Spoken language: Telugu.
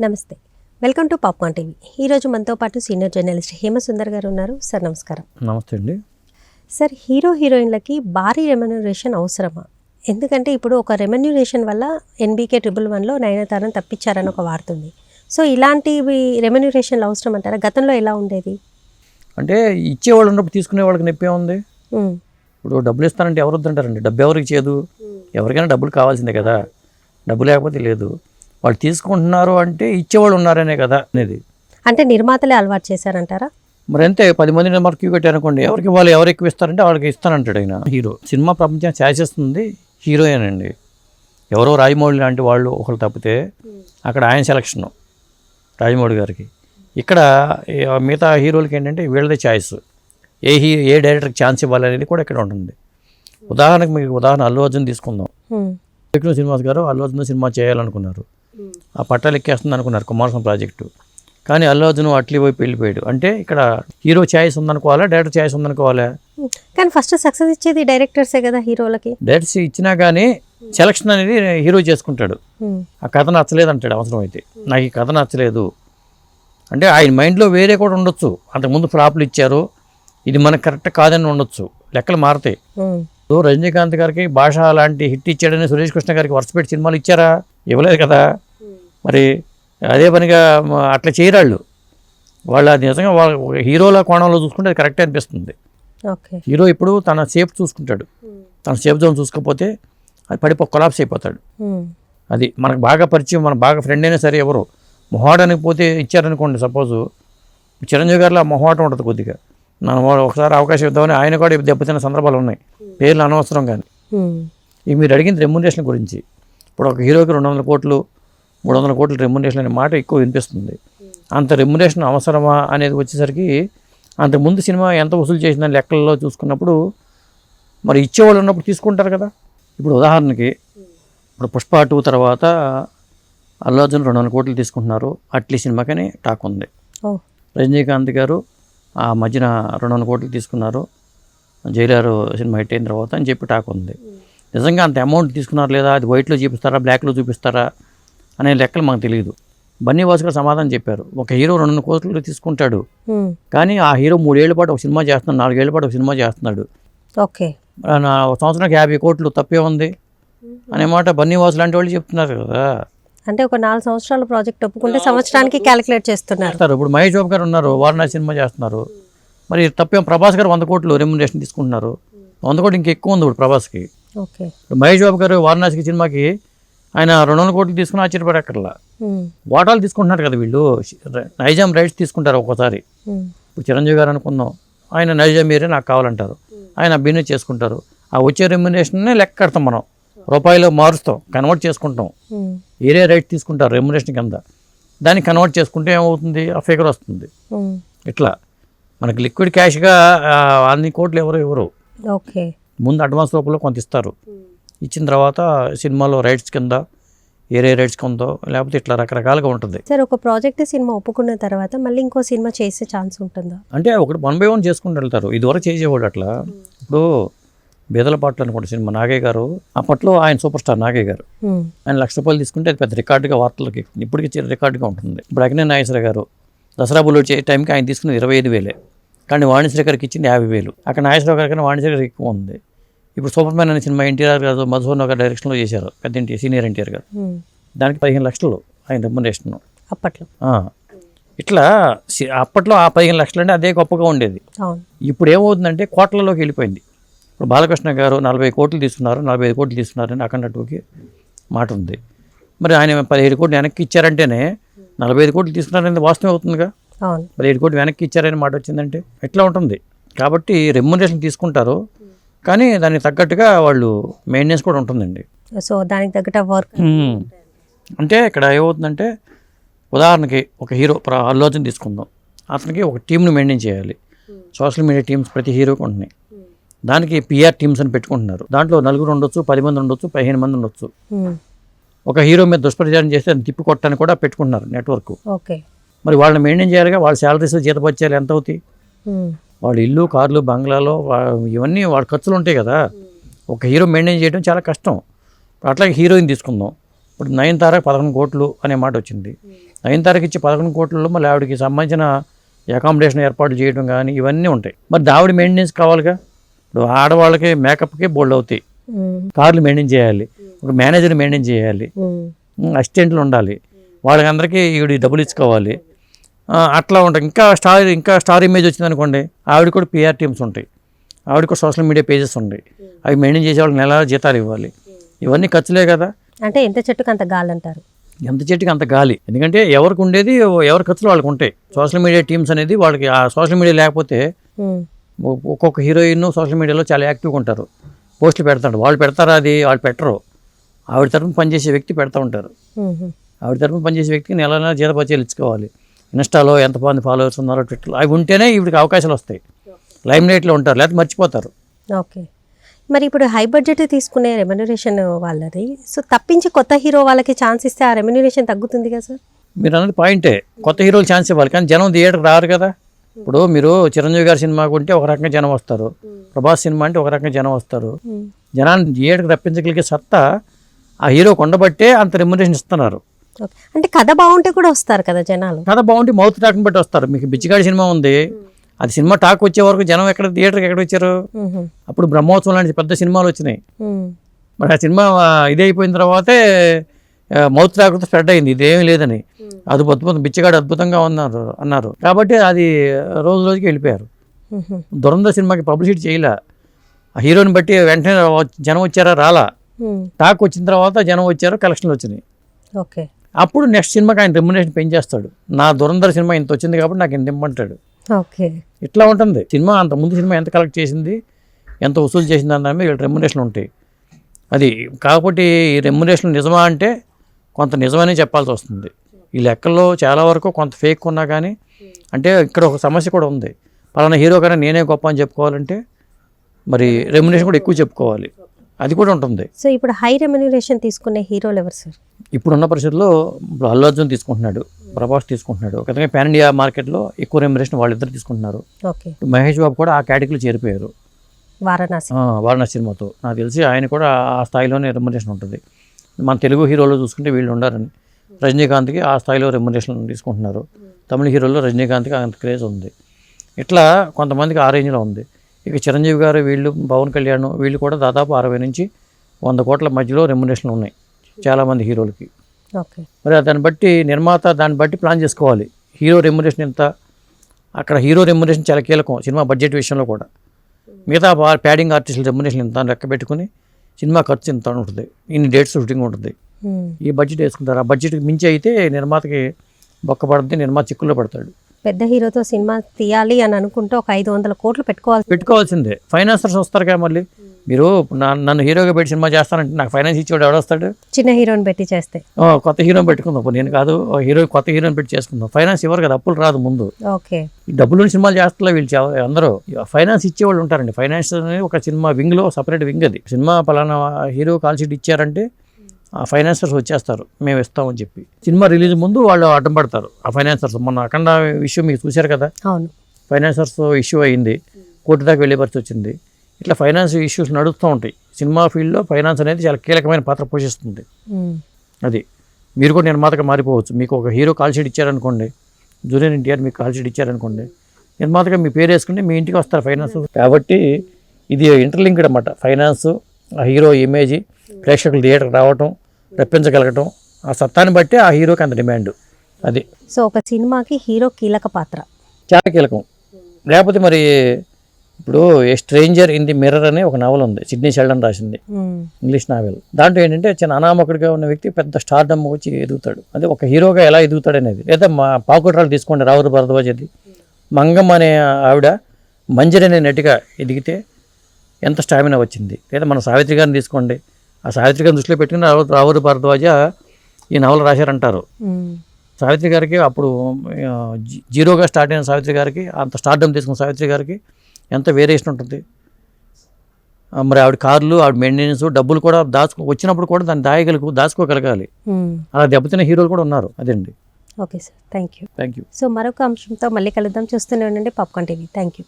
నమస్తే. Welcome to Popcorn TV. ఈరోజు మనతో పాటు సీనియర్ జర్నలిస్ట్ హేమసుందర్ గారు ఉన్నారు. సార్ నమస్కారం. నమస్తే అండి. సార్ హీరో హీరోయిన్లకి భారీ రెమ్యునరేషన్ అవసరమా? ఎందుకంటే ఇప్పుడు ఒక రెమ్యునరేషన్ వల్ల ఎన్బీకే ట్రిపుల్ వన్లో నయనతారను తప్పించారని ఒక వార్త ఉంది. సో ఇలాంటివి రెమ్యునరేషన్లు అవసరం అంటారా? గతంలో ఎలా ఉండేది? అంటే ఇచ్చేవాళ్ళు ఉన్నప్పుడు తీసుకునే వాళ్ళకి నొప్పి ఉంది. ఇప్పుడు డబ్బులు ఇస్తానంటే ఎవరు వద్దంటారండి? డబ్బు ఎవరికి చేయదు ఎవరికైనా డబ్బులు కావాల్సిందే కదా. డబ్బు లేకపోతే లేదు. వాళ్ళు తీసుకుంటున్నారు అంటే ఇచ్చేవాళ్ళు ఉన్నారనే కదా అనేది. అంటే నిర్మాతలే అలవాటు చేశారంటారా? మరి అంతే పది మంది నెంబర్ క్యూ కట్టారనుకోండి ఎవరికి వాళ్ళు ఎవరు ఎక్కువ ఇస్తారంటే వాళ్ళకి ఇస్తానంటాడు ఆయన. హీరో. సినిమా ప్రపంచం శాసిస్తుంది హీరోయిన్ అండి ఎవరో రాజమౌళి లాంటి వాళ్ళు ఒకరు తప్పితే అక్కడ ఆయన సెలక్షను రాజమౌళి గారికి. ఇక్కడ మిగతా హీరోలకి ఏంటంటే వీళ్ళదే ఛాయిస్. ఏ హీ ఏ డైరెక్టర్కి ఛాన్స్ ఇవ్వాలనేది కూడా ఇక్కడ ఉంటుంది. ఉదాహరణకు మీకు ఉదాహరణ అల్లు అర్జున్ తీసుకుందాం. విక్రమ్ శ్రీనివాస్ గారు అల్లు అర్జున్ సినిమా చేయాలనుకున్నారు. ఆ పట్టాలు ఎక్కేస్తుంది అనుకున్నారు కుమారస్వామి ప్రాజెక్టు. కానీ అల్లు అర్జున్ అట్లీ వైపు వెళ్ళిపోయాడు అంటే ఇక్కడ హీరో ఛాయిస్ ఉందనుకోవాలా డైరెక్టర్ ఛాయిస్ ఉందనుకోవాలా. కానీ ఫస్ట్ సక్సెస్ ఇచ్చేది డైరెక్టర్సే కదా హీరోలకి. డైరెక్ట్స్ ఇచ్చినా కానీ సెలక్షన్ అనేది హీరో చేసుకుంటాడు. ఆ కథ నచ్చలేదు అంటాడు అవసరం అయితే నాకు ఈ కథ నచ్చలేదు. అంటే ఆయన మైండ్లో వేరే కూడా ఉండొచ్చు. అంతకుముందు ఫ్లాప్లు ఇచ్చారు. ఇది మనకు కరెక్ట్ కాదని ఉండొచ్చు. లెక్కలు మారుతాయి. రజనీకాంత్ గారికి భాష లాంటి హిట్ ఇచ్చాడని సురేష్ కృష్ణ గారికి వరుసపెట్టి సినిమాలు ఇచ్చారా? ఇవ్వలేదు కదా. మరి అదే పనిగా అట్లా చేయరాళ్ళు. వాళ్ళ నిజంగా వాళ్ళ హీరోల కోణంలో చూసుకుంటే అది కరెక్టే అనిపిస్తుంది. హీరో ఇప్పుడు తన సేఫ్ చూసుకుంటాడు. తన సేఫ్ జోన్ చూసుకోకపోతే అది పడిపో కొలాప్స్ అయిపోతాడు. అది మనకు బాగా పరిచయం మన బాగా ఫ్రెండ్ అయినా సరే ఎవరు? మొహాటానికి పోతే ఇచ్చారనుకోండి సపోజు చిరంజీవి గారిలో మొహాటం ఉంటుంది కొద్దిగా. నన్ను ఒకసారి అవకాశం ఇద్దామని ఆయన కూడా దెబ్బతిన్న సందర్భాలు ఉన్నాయి. పేర్లు అనవసరం కానీ ఇక మీరు అడిగింది రెమ్యునరేషన్ గురించి. ఇప్పుడు ఒక హీరోకి రెండు వందల కోట్లు మూడు వందల కోట్లు రెమ్యునరేషన్ అనే మాట ఎక్కువ వినిపిస్తుంది. అంత రెమ్యునరేషన్ అవసరమా అనేది వచ్చేసరికి అంతకుముందు సినిమా ఎంత వసూలు చేసిందని లెక్కల్లో చూసుకున్నప్పుడు మరి ఇచ్చేవాళ్ళు ఉన్నప్పుడు తీసుకుంటారు కదా. ఇప్పుడు ఉదాహరణకి ఇప్పుడు పుష్ప టూ తర్వాత అల్లు అర్జున్ రెండు వందల కోట్లు తీసుకుంటున్నారు. అట్లీ సినిమాకని టాక్ ఉంది. రజనీకాంత్ గారు ఆ మధ్యన రెండు వందల కోట్లు తీసుకున్నారు. జైలారు సినిమా హిట్ అయిన తర్వాత అని చెప్పి టాక్ ఉంది. నిజంగా అంత అమౌంట్ తీసుకున్నారు లేదా? అది వైట్లో చూపిస్తారా? బ్లాక్లో చూపిస్తారా? అనే లెక్కలు మాకు తెలియదు. బన్నీ గారు సమాధానం చెప్పారు. ఒక హీరో రెండు కోట్లు తీసుకుంటాడు. కానీ ఆ హీరో మూడేళ్ళ పాటు ఒక సినిమా చేస్తున్నాడు నాలుగేళ్ళ పాటు ఒక సినిమా చేస్తున్నాడు. ఓకే. సంవత్సరానికి యాభై కోట్లు తప్పే ఉంది. అనే మాట బన్నీ వాసు లాంటి వాళ్ళు చెప్తున్నారు కదా. అంటే ఒక నాలుగు సంవత్సరాల ప్రాజెక్ట్ ఒప్పుకుంటే సంవత్సరానికి క్యాలిక్యులేట్ చేస్తున్నారు. ఇప్పుడు మహేష్ బాబు గారు ఉన్నారు వారణాసి సినిమా చేస్తున్నారు. మరి తప్పేం ప్రభాస్ గారు వంద కోట్లు రెమ్యునరేషన్ తీసుకుంటున్నారు. వంద కోట్లు ఇంకా ఎక్కువ ఉంది ఇప్పుడు ప్రభాస్కి. ఓకే. మహేష్ బాబు గారు వారణాసికి సినిమాకి ఆయన రెండు వందల కోట్లు తీసుకుని ఆశ్చర్యపడక్కర్లా. వాటాలు తీసుకుంటున్నారు కదా వీళ్ళు. నైజాం రైట్స్ తీసుకుంటారు ఒక్కోసారి. ఇప్పుడు చిరంజీవి గారు అనుకుందాం. ఆయన నైజాం మీరే నాకు కావాలంటారు. ఆయన బిజినెస్ చేసుకుంటారు. ఆ వచ్చే రెమ్యునరేషన్నే లెక్క కడతాం మనం. రూపాయలు మారుస్తాం. కన్వర్ట్ చేసుకుంటాం. ఉమ్, ఏరే రైట్ తీసుకుంటారు రెమ్యునరేషన్ కింద. దాన్ని కన్వర్ట్ చేసుకుంటే ఏమవుతుంది? ఆ ఫిగర్ వస్తుంది. ఇట్లా. మనకి లిక్విడ్ క్యాష్గా అన్ని కోట్లు ఎవరు ఎవరు ఓకే. ముందు అడ్వాన్స్ రూపంలో కొంత ఇస్తారు. ఇచ్చిన తర్వాత సినిమాలో రైట్స్ కింద ఏరే రైట్స్ కింద లేకపోతే ఇట్లా రకరకాలుగా ఉంటుంది. సార్ ఒక ప్రాజెక్ట్ సినిమా ఒప్పుకున్న తర్వాత మళ్ళీ ఇంకో సినిమా చేసే ఛాన్స్ ఉంటుందా? అంటే ఒకటి వన్ బై వన్ చేసుకుంటూ వెళ్తారు. ఇదివరకు చేసేవాడు అట్లా. ఇప్పుడు బేదల పాటలు అనుకోండి సినిమా నాగయ్య గారు అప్పట్లో ఆయన సూపర్ స్టార్ నాగయ్య గారు. ఉమ్, ఆయన లక్ష రూపాయలు తీసుకుంటే అది పెద్ద రికార్డుగా వార్తలకి. ఇప్పటికీ రికార్డుగా ఉంటుంది. ఇప్పుడు అగ్ని నాగేశ్వర గారు దసరా బుల్లెట్ చేసే టైంకి ఆయన తీసుకున్నది ఇరవై ఐదు వేలే. కానీ వాణిశ్రీ గారికి ఇచ్చింది యాభై వేలు. అక్కడ నాగేశ్వర గారి కన్నా వాణిశ్రీ గారికి ఎక్కువ ఉంది. ఇప్పుడు సూపర్ మ్యాన్ అనే సినిమా ఎన్టీఆర్ గారు మధుసూన్ గారు డైరెక్షన్లో చేశారు. పెద్ద ఎన్టీ సీనియర్ ఎన్టీఆర్ గారు. దానికి పదిహేను లక్షలు ఆయన రెమ్యునరేషన్ అప్పట్లో. ఇట్లా అప్పట్లో ఆ పదిహేను లక్షలు అంటే అదే గొప్పగా ఉండేది. ఇప్పుడు ఏమవుతుందంటే కోట్లలోకి వెళ్ళిపోయింది. ఇప్పుడు బాలకృష్ణ గారు నలభై కోట్లు తీసుకున్నారు నలభై ఐదు కోట్లు తీసుకున్నారని అఖండ టూకి మాట ఉంది. మరి ఆయన పదిహేడు కోట్లు వెనక్కి ఇచ్చారంటేనే నలభై ఐదు కోట్లు తీసుకున్నారనేది వాస్తవం అవుతుందిగా? పదిహేడు కోట్లు వెనక్కి ఇచ్చారని మాట వచ్చిందంటే ఎట్లా ఉంటుంది? కాబట్టి రెమ్యునరేషన్ తీసుకుంటారు. కానీ దానికి తగ్గట్టుగా వాళ్ళు మెయింటెనెన్స్ కూడా ఉంటుందండి. సో దానికి తగ్గట్టు వర్క్. అంటే ఇక్కడ ఏమవుతుందంటే ఉదాహరణకి ఒక హీరో అల్లు అర్జున్ తీసుకుందాం. అతనికి ఒక టీంను మెయింటైన్ చేయాలి. సోషల్ మీడియా టీమ్స్ ప్రతి హీరోకి ఉంటున్నాయి. దానికి పిఆర్ టీమ్స్ అని పెట్టుకుంటున్నారు. దాంట్లో నలుగురు ఉండొచ్చు పది మంది ఉండొచ్చు పదిహేను మంది ఉండొచ్చు. ఒక హీరో మీద దుష్ప్రచారం చేస్తే దాన్ని తిప్పి కొట్టని కూడా పెట్టుకుంటున్నారు నెట్వర్క్. ఓకే. మరి వాళ్ళని మెయింటైన్ చేయాలిగా వాళ్ళ శాలరీస్ జీతపత్యాలు ఎంత అవుతాయి? వాళ్ళ ఇల్లు కార్లు బంగ్లాలో ఇవన్నీ వాళ్ళ ఖర్చులు ఉంటాయి కదా. ఒక హీరో మెయింటైన్ చేయడం చాలా కష్టం. అట్లాగే హీరోయిన్ తీసుకుందాం. ఇప్పుడు నయనతార పదకొండు కోట్లు అనే మాట వచ్చింది. నయనతారకి ఇచ్చే పదకొండు కోట్లలో మళ్ళీ ఆవిడకి సంబంధించిన అకామిడేషన్ ఏర్పాటు చేయడం కానీ ఇవన్నీ ఉంటాయి. మరి ఆవిడ మెయింటెనెన్స్ కావాలిగా? ఇప్పుడు ఆడవాళ్ళకి మేకప్కి బోల్డ్ అవుతాయి. కార్లు మెయింటైన్ చేయాలి. ఒక మేనేజర్ మెయింటైన్ చేయాలి. అసిస్టెంట్లు ఉండాలి. వాళ్ళకందరికీ ఈవిడ డబ్బులు ఇచ్చుకోవాలి. అట్లా ఉంటాయి. ఇంకా స్టార్ ఇంకా స్టార్ ఇమేజ్ వచ్చిందనుకోండి ఆవిడ కూడా పిఆర్ టీమ్స్ ఉంటాయి. ఆవిడ కూడా సోషల్ మీడియా పేజెస్ ఉంటాయి. అవి మెయింటైన్ చేసే వాళ్ళకి నెల జీతాలు ఇవ్వాలి. ఇవన్నీ ఖర్చులే కదా. అంటే ఎంత చెట్టుకు అంత గాలి అంటారు? ఎంత చెట్టుకి అంత గాలి. ఎందుకంటే ఎవరికి ఉండేది ఎవరి ఖర్చులు వాళ్ళకి ఉంటాయి. సోషల్ మీడియా టీమ్స్ అనేది వాళ్ళకి ఆ సోషల్ మీడియా లేకపోతే ఒక్కొక్క హీరోయిన్ సోషల్ మీడియాలో చాలా యాక్టివ్గా ఉంటారు. పోస్టులు పెడతారు. వాళ్ళు పెడతారా అది? వాళ్ళు పెట్టరు. ఆవిడ తరఫున పనిచేసే వ్యక్తి పెడతా ఉంటారు. ఆవిడ తరఫున పనిచేసే వ్యక్తికి నెల నెల జీతపత్యాలు ఇచ్చుకోవాలి. ఇన్స్టాలో ఎంతమంది ఫాలోవర్స్ ఉన్నారో ట్విట్టర్లో అవి ఉంటేనే ఈవిడికి అవకాశాలు వస్తాయి. లైమ్ లైట్లో ఉంటారు లేకపోతే మర్చిపోతారు. ఓకే. మరి ఇప్పుడు హై బడ్జెట్ తీసుకునే రెమ్యునరేషన్ వాళ్ళది సో తప్పించి కొత్త హీరో వాళ్ళకి ఛాన్స్ ఇస్తే ఆ రెమ్యునరేషన్ తగ్గుతుంది కదా సార్? మీరు అన్నది పాయింటే కొత్త హీరోలు ఛాన్స్ ఇవ్వాలి కానీ జనం థియేటర్కి రారు కదా. ఇప్పుడు మీరు చిరంజీవి గారి సినిమాకు ఉంటే ఒక రకంగా జనం వస్తారు. ప్రభాస్ సినిమా అంటే ఒక రకంగా జనం వస్తారు. జనాన్ని థియేటర్కి రప్పించగలిగే సత్తా ఆ హీరో కొండబట్టే అంత రెమ్యునరేషన్ ఇస్తున్నారు. అంటే కథ బాగుంటే కూడా వస్తారు కదా జనాలు. కథ బాగుంటే మౌత్ టాక్ని బట్టి వస్తారు. మీకు బిచ్చిగాడి సినిమా ఉంది. అది సినిమా టాక్ వచ్చే వరకు జనం ఎక్కడ థియేటర్కి ఎక్కడ వచ్చారు? అప్పుడు బ్రహ్మోత్సవం లాంటి పెద్ద సినిమాలు వచ్చినాయి. మరి ఆ సినిమా ఇది అయిపోయిన తర్వాతే మౌత్ టాక్తో స్ప్రెడ్ అయింది. ఇదేమీ లేదని. అది అద్భుతం. బిచ్చగాడు అద్భుతంగా ఉన్నారు అన్నారు. కాబట్టి అది రోజు రోజుకి వెళ్ళిపోయారు. దురంధ సినిమాకి పబ్లిసిటీ చేయలే. ఆ హీరోని బట్టి వెంటనే జనం వచ్చారా రాలా? టాక్ వచ్చిన తర్వాత జనం వచ్చారు కలెక్షన్లు వచ్చినాయి. ఓకే. అప్పుడు నెక్స్ట్ సినిమాకి ఆయన రెమ్యునేషన్ పెంచేస్తాడు. నా దురంధర సినిమా ఇంత వచ్చింది కాబట్టి నాకు ఇంత ఇమ్మంటాడు. ఓకే. ఇట్లా ఉంటుంది. సినిమా అంత ముందు సినిమా ఎంత కలెక్ట్ చేసింది ఎంత వసూలు చేసింది అన్న మీద రెమ్యునేషన్ ఉంటాయి. అది కాకపోతే ఈ రెమ్యునేషన్ నిజమా అంటే కొంత నిజమని చెప్పాల్సి వస్తుంది. ఈ లెక్కల్లో చాలా వరకు కొంత ఫేక్ ఉన్నా కానీ అంటే ఇక్కడ ఒక సమస్య కూడా ఉంది. పలానా హీరో కన్నా నేనే గొప్ప అని చెప్పుకోవాలంటే మరి రెమ్యునేషన్ కూడా ఎక్కువ చెప్పుకోవాలి. అది కూడా ఉంటుంది. సో ఇప్పుడు హై రెమ్యునరేషన్ తీసుకునే హీరోలు ఎవరు సార్ ఇప్పుడున్న పరిస్థితుల్లో ఇప్పుడు అల్లు అర్జున్ తీసుకుంటున్నాడు ప్రభాస్ తీసుకుంటున్నాడు. ఒక పాన్ ఇండియా మార్కెట్లో ఎక్కువ రెమ్యునేషన్ వాళ్ళిద్దరు తీసుకుంటున్నారు. ఓకే. మహేష్ బాబు కూడా ఆ కేటగిరీలో చేరిపోయారు. వారణాసి. వారణాసి సినిమాతో. నాకు తెలిసి ఆయన కూడా ఆ స్థాయిలోనే రెమ్యునేషన్ ఉంటుంది. మన తెలుగు హీరోలు చూసుకుంటే వీళ్ళు ఉండారని. రజనీకాంత్కి ఆ స్థాయిలో రెమ్యునేషన్ తీసుకుంటున్నారు. తమిళ హీరోల్లో రజనీకాంత్కి అంత క్రేజ్ ఉంది. ఇట్లా కొంతమందికి ఆ రేంజ్లో ఉంది. ఇక చిరంజీవి గారు వీళ్ళు పవన్ కళ్యాణ్ వీళ్ళు కూడా దాదాపు అరవై నుంచి వంద కోట్ల మధ్యలో రెమ్యునేషన్లు ఉన్నాయి చాలామంది హీరోలకి. ఓకే. మరి దాన్ని బట్టి నిర్మాత దాన్ని బట్టి ప్లాన్ చేసుకోవాలి. హీరో రెమ్యునేషన్ ఎంత? అక్కడ హీరో రెమ్యునేషన్ చాలా కీలకం సినిమా బడ్జెట్ విషయంలో కూడా. మిగతా ప్యాడింగ్ ఆర్టిస్టుల రెమ్యునేషన్ ఎంత అని లెక్క పెట్టుకుని సినిమా ఖర్చు ఇంత ఉంటుంది. ఇన్ని డేట్స్ షూటింగ్ ఉంటుంది. ఉమ్, ఈ బడ్జెట్ వేసుకుంటారు. ఆ బడ్జెట్కి మించి అయితే నిర్మాతకి బొక్క పడుతుంది నిర్మాత చిక్కుల్లో పడతాడు. పెద్ద హీరోతో సినిమా తీయాలి అని అనుకుంటే ఒక ఐదు వందల కోట్లు పెట్టుకోవాల్సి పెట్టుకోవాల్సిందే. ఫైనాన్సర్స్ వస్తారు కదా మళ్ళీ. మీరు నన్ను హీరోగా పెట్టి సినిమా చేస్తానంటే నాకు ఫైనాన్స్ ఇచ్చేవాడు ఎవడొస్తాడు చిన్న హీరోని పెట్టి చేస్తే. కొత్త హీరోని పెట్టుకుందాం. నేను కాదు హీరో కొత్త హీరోని పెట్టి చేసుకుందాం. ఫైనాన్స్ ఇవ్వరు కదా అప్పులు రాదు ముందు. ఓకే. ఈ డబ్బులు సినిమాలు చేస్తలే వీళ్ళు అందరూ. ఫైనాన్స్ ఇచ్చేవాళ్ళు ఉంటారండి. ఫైనాన్స్ అనేది ఒక సినిమా వింగ్లో సపరేట్ వింగ్ అది. సినిమా పలానా హీరో కాల్ షీట్ ఇచ్చారంటే ఫైనాన్సర్స్ వచ్చేస్తారు మేము ఇస్తామని చెప్పి. సినిమా రిలీజ్ ముందు వాళ్ళు అడ్డం పడతారు ఆ ఫైనాన్సర్స్. మొన్న అఖండ ఇష్యూ మీకు చూశారు కదా? అవును. ఫైనాన్సర్స్ ఇష్యూ అయింది కోర్టు దాకా వెళ్ళే పరిస్థితి వచ్చింది. ఇట్లా ఫైనాన్స్ ఇష్యూస్ నడుస్తూ ఉంటాయి. సినిమా ఫీల్డ్లో ఫైనాన్స్ అనేది చాలా కీలకమైన పాత్ర పోషిస్తుంది. అది. మీరు కూడా నిర్మాతగా మారిపోవచ్చు. మీకు ఒక హీరో కాల్ షీట్ ఇచ్చారనుకోండి జూనియర్ ఎన్టీఆర్ మీకు కాల్ షీట్ ఇచ్చారనుకోండి నిర్మాతగా మీ పేరు వేసుకుంటే మీ ఇంటికి వస్తారు ఫైనాన్స్. కాబట్టి ఇది ఇంటర్లింక్డ్ అన్నమాట. ఫైనాన్స్ ఆ హీరో ఇమేజ్ ప్రేక్షకులు థియేటర్కి రావటం రప్పించగలగటం. ఆ సత్తాన్ని బట్టి ఆ హీరోకి అంత డిమాండ్. అది. సో ఒక సినిమాకి హీరో కీలక పాత్ర. చాలా కీలకం. లేకపోతే మరి ఇప్పుడు a stranger in the mirror అనే ఒక నవల ఉంది. సిడ్నీ షెల్డన్ రాసింది. English novel. దాంట్లో ఏంటంటే చిన్న అనామకుడిగా ఉన్న వ్యక్తి పెద్ద స్టార్డమ్ వచ్చి ఎదుగుతాడు. అదే ఒక హీరోగా ఎలా ఎదుగుతాడు అనేది. లేదా మా పాకుట్రాలు తీసుకోండి రావురు భరద్వాజ్ అది. మంగమ్మ అనే ఆవిడ మంజరి అనే నటిగా ఎదిగితే ఎంత స్టామినా వచ్చింది. లేదా మన సావిత్రి గారిని తీసుకోండి. ఆ సావిత్రి గారిని దృష్టిలో పెట్టుకుని రావు రావురు భరద్వాజ ఈ నవల రాశారంటారు. సావిత్రి గారికి అప్పుడు జీరోగా స్టార్ట్ అయిన సావిత్రి గారికి అంత స్టార్డమ్ తీసుకున్న సావిత్రి గారికి ఎంత వేరియేషన్ ఉంటుంది. మరి ఆవిడ కార్లు ఆవిడ మెయింటెనెన్స్ డబ్బులు కూడా దాచుకో వచ్చినప్పుడు కూడా దాన్ని దాయగలుగు దాచుకోగలగాలి. అలా దెబ్బతిన్న హీరోలు కూడా ఉన్నారు. అదండి. Okay sir. Thank you thank you so మరొక అంశంతో మళ్ళీ కలుద్దాం. చూస్తూనే ఉండండి. Popcorn TV. Thank you